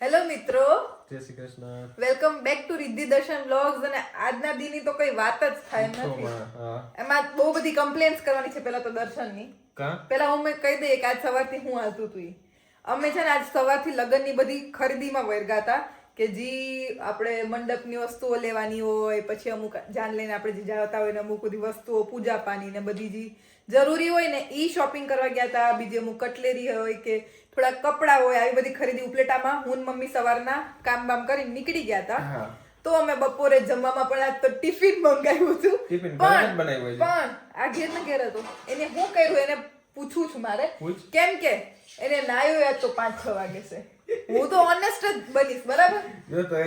Hello મિત્રો. જય Shri Krishna. Welcome back to Riddhi Darshan blogs અને આજના દીની તો કઈ વાત જ થાય નથી. એમાં બહુ બધી કમ્પ્લેન્ટ્સ કરવાની છે પહેલા તો દર્શનની. પહેલા હું મેં કહી દઈએ કે આજ સવારથી હું હાલતું તું અમે છે ને આજ સવારથી લગ્નની બધી ખરીદીમાં વર્ગા હતા કે જી આપણે મંડપની વસ્તુઓ લેવાની હોય પછી અમુક જાન લઈને આપણે જે જતા હોય ને અમુક બધી વસ્તુઓ પૂજા પાની ને બધી જે જરૂરી હોય ને ઈ શોપિંગ કરવા ગયા હતા બીજી અમુક કટલેરી હોય કે થોડા કપડાં હોય આવી બધી ખરીદી ઉપલેટામાં હું મમ્મી સવારના કામ બામ કરીને નીકળી ગયા હતા તો અમે બપોરે જમવામાં પણ આજ તો ટિફિન મંગાવ્યું હતું. પણ પણ આ ઘેર ને ઘેર હતો. એને હું કર્યું? એને પૂછું છું મારે. કેમ કે એને નાયો યાદ તો પાંચ છ વાગે છે. હું તો ઓનેસ્ટ જ બનીશ બરાબર? જો તો એ?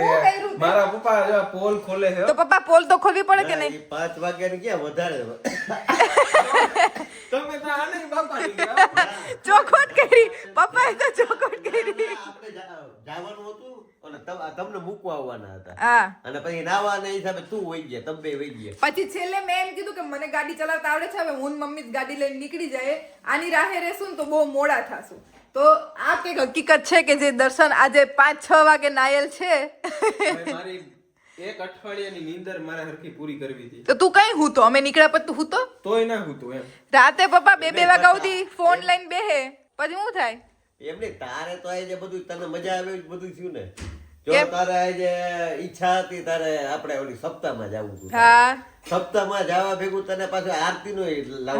મારા પપ્પા જો પોલ ખોલે છે તો પપ્પા પોલ તો ખોલવી પડે કે નહીં? પાંચ વાગ્યાની ક્યાં વધારે તમે તો આને બાપાની ગયા. કરી. પપ્પાએ તો ચોખવટ કરી. આપણે જવાનું હતું અને તમને મૂકવા આવવાના હતા. અને પછી નાવાના હિસાબે તું વહી ગયા તમે બે વહી ગયા. પછી છેલ્લે મેં એમ કીધું કે મને ગાડી ચલાવતા આવડે છે હવે હું મમ્મી જ ગાડી લઈને નીકળી જાય. આની રાહે રહેશું તો બહુ મોડા થાશું. તો આ કંઈક હકીકત છે કે જે દર્શન આજે પાંચ છ વાગે નાયલ છે? મારી એક અઠવાડિયાની નીંદર મારે હરખી પૂરી કરવી હતી. તો તું કઈ હું તો અમે નીકળ્યા પછી તું હું તો તોય ના હતું એમ. રાતે પપ્પા બે બે વાગ્યા સુધી ફોન લઈને બેહે. પછી શું થાય? એમને તારે તો આ જે બધું તને મજા આવે બધું થયું ને? જો તારે આ જે ઈચ્છા હતી તારે આપણે ઓલી સપ્તાહમાં જવું હતું હા. સપ્તાહમાં જવા ભેગું તને પાછું આરતી નો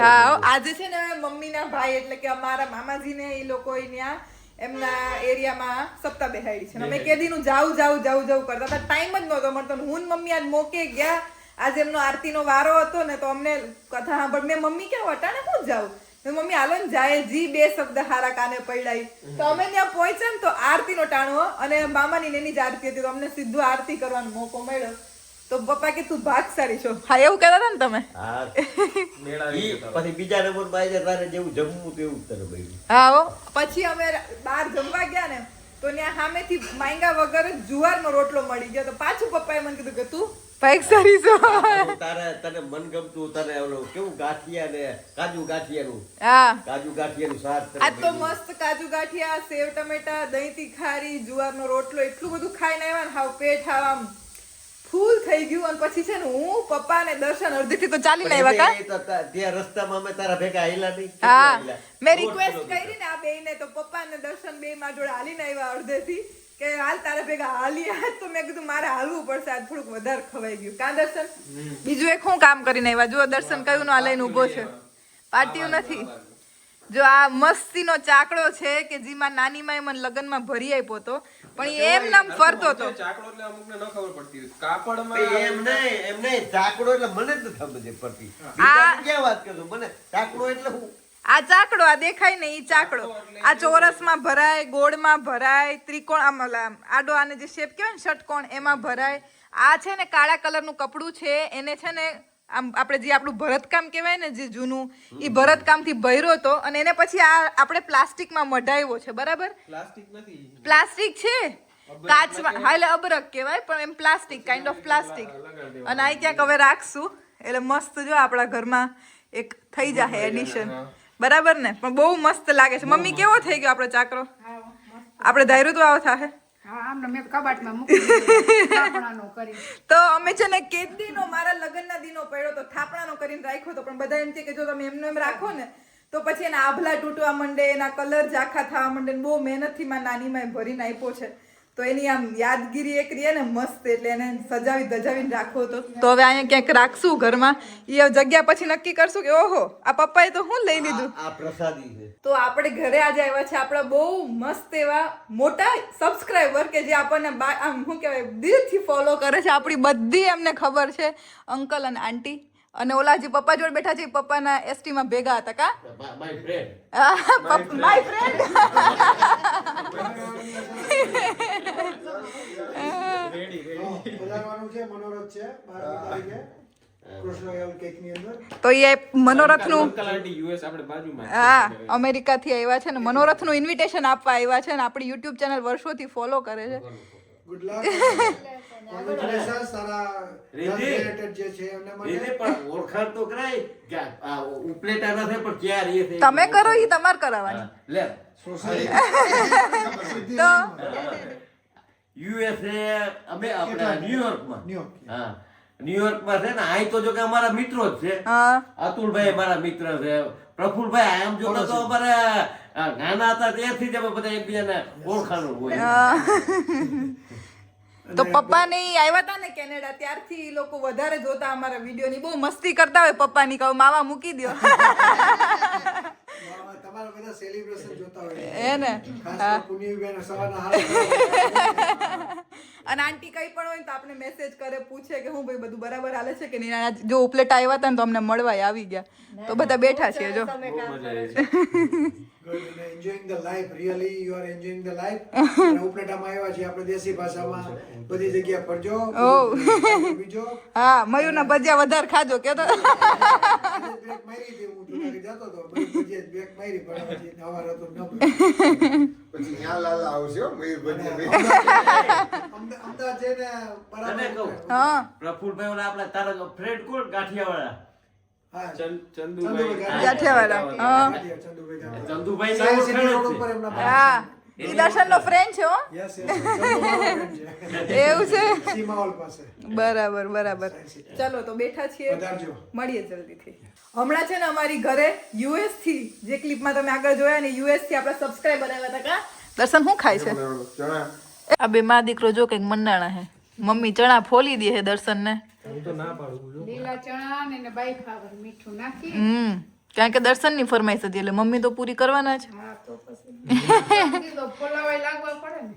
હા આજે છે ને મમ્મીના ભાઈ એટલે કે અમારા મામાજીને એ લોકો ત્યાં એમના એરિયામાં સપ્તાહ બેહાડી છે. અમે કેદીનું જાવું જાવું જાવું જાવું કરતા હતા. ટાઈમ જ નહોતો મળતો હું મમ્મી આજ મોકે ગયા. આજે એમનો આરતીનો વારો હતો ને તો અમને કથા સાંભળ મેં મમ્મી ક્યાં વટાણે હું જાઉં. મેં મમ્મી હાલો ને જાય જી બે શબ્દ હારા કાને પડાય તો અમે ત્યાં પહોંચ્યા ને તો આરતીનો ટાણો અને મામાની ને એની જ આરતી હતી. તો અમને સીધું આરતી કરવાનો મોકો મળ્યો. તો પપ્પા કે તું ભાગશાળી છો? હા એવું કહેતા હતા ને તમે? ઈ પછી બીજા નંબર બાય તારે જેવું જમવું તેવું તને ભાઈ. હા હો. પછી અમે બહાર જમવા ગયા ને તો ત્યાં સામેથી માંગા વગર જ જુવારનો રોટલો મળી ગયો. તો પાછું પપ્પાએ મને કીધું કે તું? ભાગશાળી છો. તારે તને મનગમતું તને ઓલું કેવું ગાંઠિયા ને કાજુ ગાંઠિયાનું? હા. કાજુ ગાંઠિયાનું શાક તને આજ તો. મસ્ત કાજુ ગાંઠિયા સેવ ટમેટા દહીં તીખારી જુવારનો રોટલો એટલું બધું ખાઈને આવ્યા ને હાવ પેટ હાવ આમ ફૂલ થઈ ગયું અને પછી છે ને હું પપ્પા ને દર્શન અડધીથી તો ચાલી આવ્યા કા? ત્યાં રસ્તામાં અમે તારા ભેગા આયલા નહીં. હા? મેં રિક્વેસ્ટ કરી ને આ બેયને તો પપ્પા ને દર્શન બે માં જોડે હાલીને આવ્યા અડધેથી કે હાલ તારા ભેગા હાલી આજ તો મેં કીધું મારે હાલવું પડશે આજ થોડુંક વધારે ખવાઈ ગયું. કા દર્શન? બીજું એક હું કામ કરીને આવ્યા જો દર્શન કયું નો આ લઈને ઊભો છે? પાટિયું નથી. જો આ મસ્તીનો ચાકડો છે કે જેમાં નાની માએ મને લગ્નમાં ભરી આપ્યો હતો પણ એ એમ નામ ફરતો હતો. ચાકડો એટલે અમુકને ન ખબર પડતી કાપડમાં એમ નહીં એમ નહીં ચાકડો એટલે મને જ સમજ પડતી. આ- ક્યાં વાત કરો મને ચાકડો એટલે હું? આ ચાકડો આ દેખાય ને ઈ ચાકડો. આ ચોરસમાં ભરાય ગોળમાં ભરાય ત્રિકોણ આમ આડો આને જે શેપ કહેવાય ને ષટકોણ એમાં ભરાય. આ છે ને કાળા કલરનું કપડું છે એને છે ને આમ આપણે જે આપણું ભરતકામ કહેવાય ને જે જૂનું એ ભરતકામથી ભર્યો હતો અને એને પછી આ આપણે પ્લાસ્ટિકમાં મઢાવ્યો છે બરાબર? પ્લાસ્ટિક નથી. પ્લાસ્ટિક છે? કાચમાં હા એટલે અબરક કહેવાય પણ એમ પ્લાસ્ટિક કાઇન્ડ ઓફ પ્લાસ્ટિક. અને આ ક્યાંક હવે રાખશું એટલે મસ્ત જો આપણા ઘરમાં એક થઈ જાય એડિશન બરાબર ને? પણ બહુ મસ્ત લાગે છે. મમ્મી કેવો થઈ ગયો આપણો ચાકરો? આપણે ધાર્યું તો આવો થાય મેં તો અમે છે ને કેદીનો, મારા લગ્નના દિનો પડ્યો તો થાપણાનો કરીને રાખ્યો તો, પણ બધા એમ છે કે જો તમે એમને એમ રાખો ને, તો પછી એના આભલા તૂટવા માંડે, એના કલર ઝાખા થવા માંડે બહુ મહેનતથી મારા નાની માએ ભરીને આપ્યો છે. તો એની આમ યાદગીરી એક રહે ને મસ્ત એટલે એને સજાવી ધજાવીને રાખવો તો. તો હવે અહીંયા ક્યાંક રાખશું ઘરમાં? એ જગ્યા પછી નક્કી કરશું કે ઓહો આ પપ્પાએ તો હું લઈ લીધું? આ પ્રસાદી છે. તો આપણે ઘરે આજે આવ્યા છે આપણા બહુ મસ્ત એવા મોટા સબસ્ક્રાઈબર કે જે આપણને આમ શું કહેવાય દિલથી ફોલો કરે છે. આપણી બધી એમને ખબર છે. અંકલ અને આંટી અને ઓલા જે પપ્પા જોડે બેઠા છે એ પપ્પાના એસટી માં ભેગા હતા કા? માય ફ્રેન્ડ માય ફ્રેન્ડ પધારવાનું છે મનોરથ છે બારમી તારીખે કૃષ્ણ એલ કેકની અંદર. તો એ મનોરથનું નું હા અમેરિકા છે. અમેરિકાથી આવ્યા છે ને મનોરથનું ઇન્વિટેશન આપવા આવ્યા છે ને આપણી યુટ્યુબ ચેનલ વર્ષોથી ફોલો કરે છે. ગુડ લક કોંગ્રેચ્યુલેશન તારા રિલેટેડ જે છે એમને માટે. પણ ઓળખાણ તો કરાય. આ- ઉપલેટા ના થાય પણ ક્યાં રહે છે તમે કરો એ તમારે કરાવવાની. લે. સોસાયટી. તો? યુએસએ અમે આપણે ન્યુયોર્કમાં ન્યુયોર્ક. હા. ન્યુયોર્કમાં છે ને અહીં તો જો કે અમારા મિત્રો જ છે. અતુલભાઈ મારા મિત્ર છે. પ્રફુલભાઈ આમ જો તો અમારે નાના હતા ત્યારથી જ અમે બધા એકબીજાને ઓળખાણું હોય તો પપ્પા ને આવ્યા હતા ને કેનેડા ત્યારથી લોકો વધારે જોતા અમારા વીડિયો ની બહુ મસ્તી કરતા હોય પપ્પા ની કહું માવા મૂકી દો તમારા બધા સેલિબ્રેશન જોતા હોય. એ ને? ખાસ પુનિયાબેન સવારના હાલ અને આંટી કઈ પણ હોય તો આપણે મેસેજ કરે પૂછે કે હું ભાઈ બધું બરાબર હાલે છે કે નહીં. જો ઉપલેટ આવ્યા હતા ને તો અમને મળવા આવી ગયા. તો બધા બેઠા છીએ જો. Enjoying the life really you are enjoying the life અને ઉપલેટામાં આવ્યા છે આપણે દેશી ભાષામાં. બધી જગ્યા ફરજો. ઓહ. બીજો હા મયુરના ભજીયા વધારે ખાજો કે તો. બ્રેક મારી હતી હું જતો હતો બ્રેક મારી પણ પછી નવા હતો ન પછી ત્યાં લાલ આવશે હો, મયુર ભજીયા બે. અમદા- અમદાવાદ જઈને બરાબર હા. પ્રફુલભાઈ ઓલા આપણા તારા ફ્રેન્ડ કોણ? ગાંઠિયાવાળા. બરાબર બરાબર. ચલો તો બેઠા છીએ. મળીએ મળીએ જલ્દીથી. હમણાં છે ને અમારી ઘરે યુએસથી જે ક્લિપમાં તમે આગળ જોયા ને યુએસથી આપણા સબસ્ક્રાઇબર આવ્યા હતા કા? દર્શન શું ખાય છે? આ બે માં દીકરો જો કંઈક મંડાણા હે. મમ્મી ચણા ફોલી દે હે દર્શન ને લીલા ચણા ને એને બાઈ ફાવર મીઠું નાખી. હમ. કારણ કે દર્શનની ફરમાઈશ હતી એટલે મમ્મી તો પૂરી કરવાના જ. હા તો પછી. કીધું ફોલાવાય લાગવા પડે ને.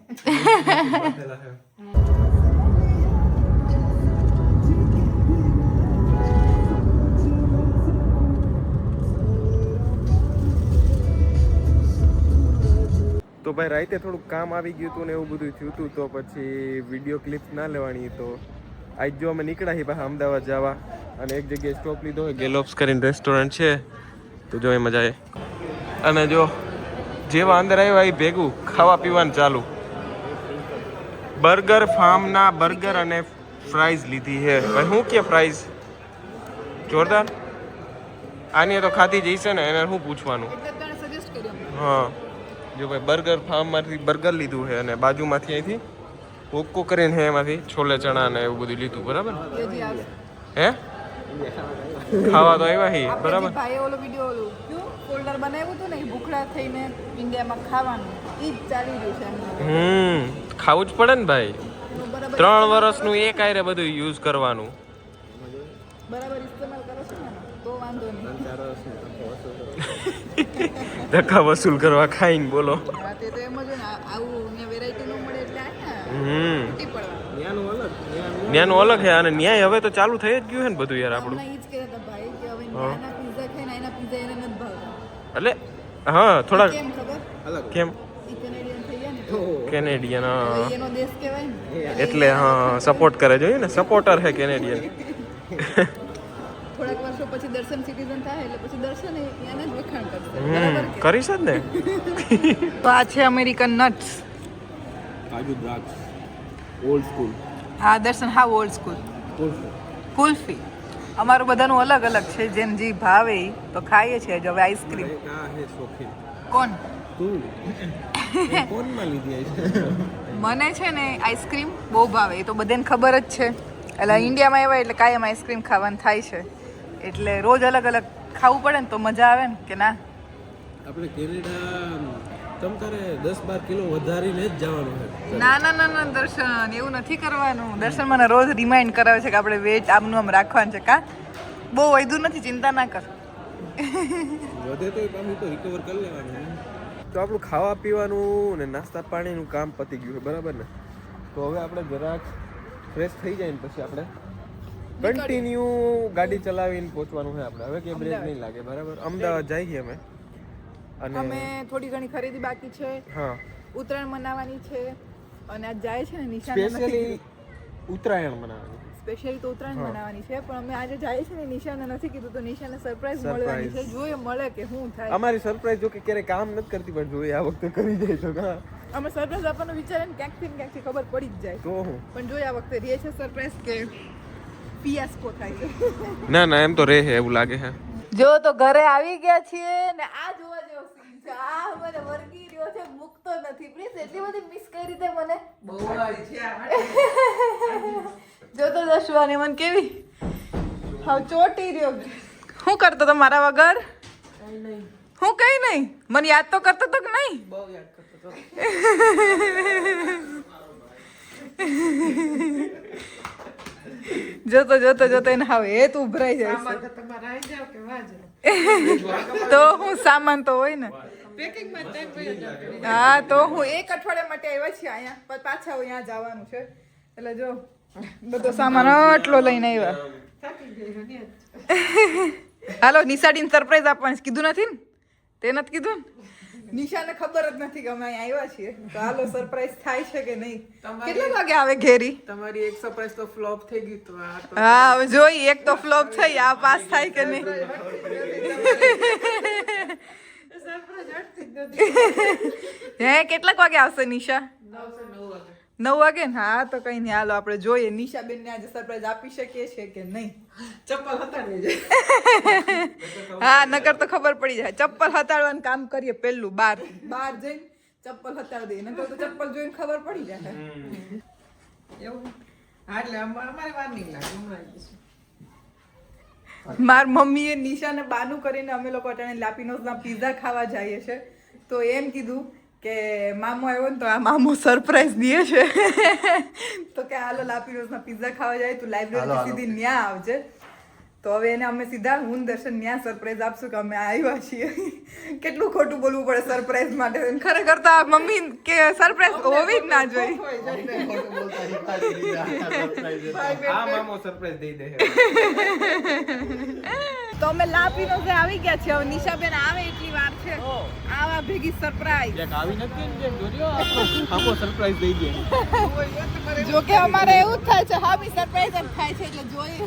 તો ભાઈ રાતે થોડુંક કામ આવી ગયું હતું ને એવું બધું થયું હતું તો પછી વીડિયો ક્લિપ ના લેવાની તો આજ જો અમે નીકળ્યા છીએ પાછા અમદાવાદ જવા અને એક જગ્યાએ સ્ટોપ લીધો હોય ગેલોપ્સ કરીને રેસ્ટોરન્ટ છે તો જો એ મજા આવે અને જો જેવા અંદર આવ્યા એ ભેગું ખાવા પીવાનું ચાલુ. બર્ગર ફાર્મના બર્ગર અને ફ્રાઈઝ લીધી છે. ભાઈ શું કે ફ્રાઈઝ જોરદાર? આની તો ખાતી જઈશે ને એને શું પૂછવાનું? હા. જો ભાઈ બર્ગર ફાર્મમાંથી બર્ગર લીધું છે અને બાજુમાંથી અહીંથી કોકો કરીને છે એમાંથી છોલે ચણા ને એવું બધું લીધું બરાબર? હે? ખાવા તો આવ્યા હી બરાબર? ભાઈ ઓલો વિડિયો ઓલો ફોલ્ડર બનાવ્યું હતું ને ભૂખડા થઈને ઇન્ડિયામાં ખાવાનું. ઈ જ ચાલી રહ્યું છે હમ ખાવું જ પડે ને ભાઈ. ત્રણ વર્ષનું એક આયરે બધું યુઝ કરવાનું. બરાબર ઇસ્તેમાલ કરો છો ને તો વાંધો નહીં ધક્કા વસૂલ કરવા ખાઈને બોલો. ન્યાનું અલગ છે અને ન્યાય હવે તો ચાલુ થઈ જ ગયું છે ને બધું યાર આપણું. હમણાં ઈ જ કહેતા હતા ભાઈ કે હવે નાના પિઝા ખાઈને એના પિઝા એને નથી ભાવતા. એટલે હા થોડાક કેમ ખબર? કેમ? ઈ કેનેડિયન થઈ ગયા ને. તો કેનેડિયન હવે એનો દેશ કહેવાય ને. એટલે હા સપોર્ટ કરે જોઈએ ને સપોર્ટર હે કેનેડિયન દર્શન સિટીઝન થાય એટલે પછી દર્શન એના જ વખાણ કરશે. કરીશ જ ને. તો આ છે અમેરિકન નટ્સ કાજુ દ્રાક્ષ. ઓલ્ડ સ્કૂલ હા દર્શન હા ઓલ્ડ સ્કૂલ કુલ્ફી અમારું બધાનું અલગ અલગ છે જેમ જે ભાવે તો ખાઈએ છીએ જ હવે આઈસ્ક્રીમ કોણ? મને છે ને આઈસ્ક્રીમ બહુ ભાવે એ તો બધાને ખબર જ છે. એટલે ઇન્ડિયામાં આવ્યા એટલે કાયમ આઈસ્ક્રીમ ખાવાનું થાય છે. એટલે રોજ અલગ અલગ ખાવું પડે ને તો મજા આવે ને કે ના? આપણે કેનેડા તમ તારે દસ બાર કિલો વધારીને જ જવાનું છે ના ના ના ના દર્શન એવું નથી કરવાનું. દર્શન મને રોજ રિમાઇન્ડ કરાવે છે કે આપણે વેટ આમનું આમ રાખવાનું છે કા? બહુ વધુ નથી ચિંતા ના કર. વધે તો પાછું તો રિકવર કરી લેવાનું તો આપણું ખાવા પીવાનું ને નાસ્તા પાણીનું કામ પતી ગયું છે બરાબર ને? તો હવે આપણે જરાક ફ્રેશ થઈ જાય ને પછી આપણે. કન્ટિન્યુ ગાડી ચલાવીને પહોંચવાનું છે આપણે. હવે કે બ્રેક નહીં લાગે બરાબર? અમદાવાદ જઈએ અમે. અને અમે થોડી ઘણી ખરીદી બાકી છે. હા. ઉત્તરાયણ મનાવવાની છે અને આજ જાય છે ને નિશાન સ્પેશિયલી ઉત્તરાયણ મનાવવાની. સ્પેશિયલી તો ઉત્તરાયણ મનાવવાની છે પણ અમે આજે જાય છે ને નિશાને નથી કીધું તો નિશાને સરપ્રાઈઝ મળવાની છે. જોઈએ મળે કે શું થાય. અમારી સરપ્રાઈઝ જો કે ક્યારેય કામ નથી કરતી પણ જોઈએ આ વખતે કરી જાય તો હા. અમે સરપ્રાઈઝ આપવાનો વિચાર ને ક્યાંકથી ને ક્યાંકથી ખબર પડી જ જાય. તો પણ જોઈએ આ વખતે રહે છે સરપ્રાઈઝ કે ફિયાસ્કો થાય ના ના એમ તો રહે છે એવું લાગે છે. જો તો ઘરે આવી ગયા છીએ ને આ જોવા જેવો સીન જો આ મને વર્ગી રહ્યો છે મૂકતો નથી. પ્લીઝ એટલી બધી મિસ કરી દે મને. બહુ જો તો દશવાની મને કેવી? હા ચોટી રહ્યો. શું કરતો તો મારા વગર? હું કઈ નહીં? મને યાદ તો કરતો તો કે નહીં? જોતો જોતો જોતો એને હવે એ તો ઉભરાઈ જાય તો હું સામાન તો હોય ને. હા તો હું એક અઠવાડિયા માટે આવ્યા છીએ અહીંયા. પણ પાછા અહીંયા જવાનું છે. એટલે જો બધો સામાન આટલો લઈને આવ્યા હાલો નિશાડીને સરપ્રાઈઝ આપવાની કીધું નથી ને? તે નથી કીધું ને? નિશાને ખબર જ નથી કે અમે અહીંયા આવ્યા છીએ. તો હાલો સરપ્રાઈઝ થાય છે કે નહીં? કેટલા વાગે આવે ઘેરી? તમારી એક સરપ્રાઈઝ તો ફ્લોપ થઈ ગઈ તો હા હવે જોઈ એક તો ફ્લોપ થઈ આ પાસ થાય કે નહીં? હે કેટલાક વાગે આવશે નિશા? નવ વાગે. ને? હા તો કઈ નહીં. હાલો આપણે જોઈએ. નિશા બેન ને આજે સરપ્રાઈઝ આપી શકીએ છીએ કે નહીં? ચપ્પલ હતા હા નકર તો ખબર પડી જાય. ચપ્પલ હતાડવાનું કામ કરીએ પેલું બાર. બાર જઈને ચપ્પલ હતાડી દઈએ. નકર તો ચપ્પલ જોઈને ખબર પડી જાય. એવું. હા એટલે અમારે વાર નહીં લાગે હમણાં. માર મમ્મીએ નિશાને બાનું કરીને અમે લોકો અટાણે લાપીનોસના પીઝા ખાવા જઈએ છે. તો એમ કીધું કે મામો આવ્યો ને તો આ મામો સરપ્રાઈઝ દે છે. તો કે હાલો લાપીનોસના પીઝા ખાવા જાય તું લાઇબ્રેરી સીધી ન્યા આવજે. તો હવે એને અમે સીધા હું દર્શન ન્યા સરપ્રાઈઝ આપશું કે અમે આવ્યા છીએ. કેટલું ખોટું બોલવું પડે સરપ્રાઈઝ માટે. ખરેખર તો મમ્મી કે સરપ્રાઈઝ હોવી જ ના જોઈ આ મામો સરપ્રાઈઝ દઈ દે. તો અમે લાપીનો જે આવી ગયા છે હવે નિશાબેન આવે એટલી વાર છે. આવા ભેગી સરપ્રાઈઝ એક આવી નથી ને જેમ જોજો આખો સરપ્રાઈઝ દઈ દે. જો કે અમારે એવું જ થાય છે હા બી સરપ્રાઈઝ જ થાય છે એટલે જોઈએ.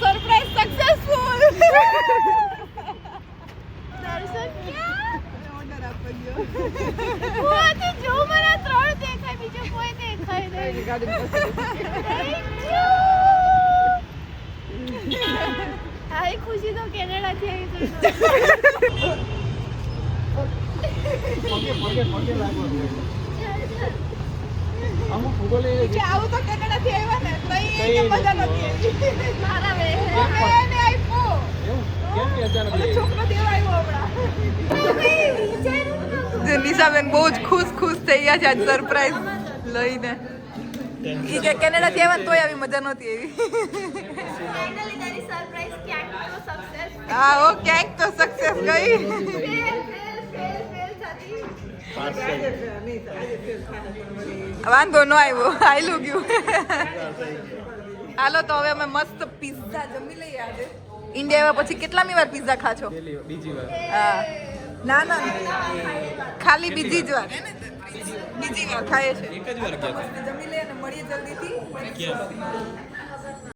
સરપ્રાઈઝ સક્સેસફુલ દર્શન ક્યાં? ઓર્ડર આપવા ગયો હું આજે જો મને ત્રણ દેખાય બીજું કોઈ દેખાય નહીં Thank you. આવી ખુશી તો કેનેડાથી આવી ગઈ. અમુક કે આવું તો કેનેડાથી આવ્યા ને તઈ એ મજા નથી મારા બે. એને આપ્યો. એવું? કેમ કે અચાનક છોકરો દેવા આવ્યો હમણાં. જે નિશાબેન બહુ જ ખુશ ખુશ થઈ ગયા છે આજ સરપ્રાઈઝ લઈને. ઈ કે કેનેડા થી આવ્યા ને તોય આવી મજા નહોતી આવી. ફાઇનલી તારી સરપ્રાઈઝ ક્યાંક તો સક્સેસ હા ઓ ક્યાંક તો સક્સેસ ગઈ. વાંધો ન આવ્યો. આયલું ગયું હાલો તો હવે અમે મસ્ત પિઝા જમી લઈએ આજે. ઇન્ડિયા આવ્યા પછી કેટલામી વાર પિઝા ખાશો બીજી વાર. હા. ના ના. ખાલી બીજી જ વાર. બીજી વાર ખાય છે એક જ વાર જમી લઈએ અને મળીએ જલ્દીથી.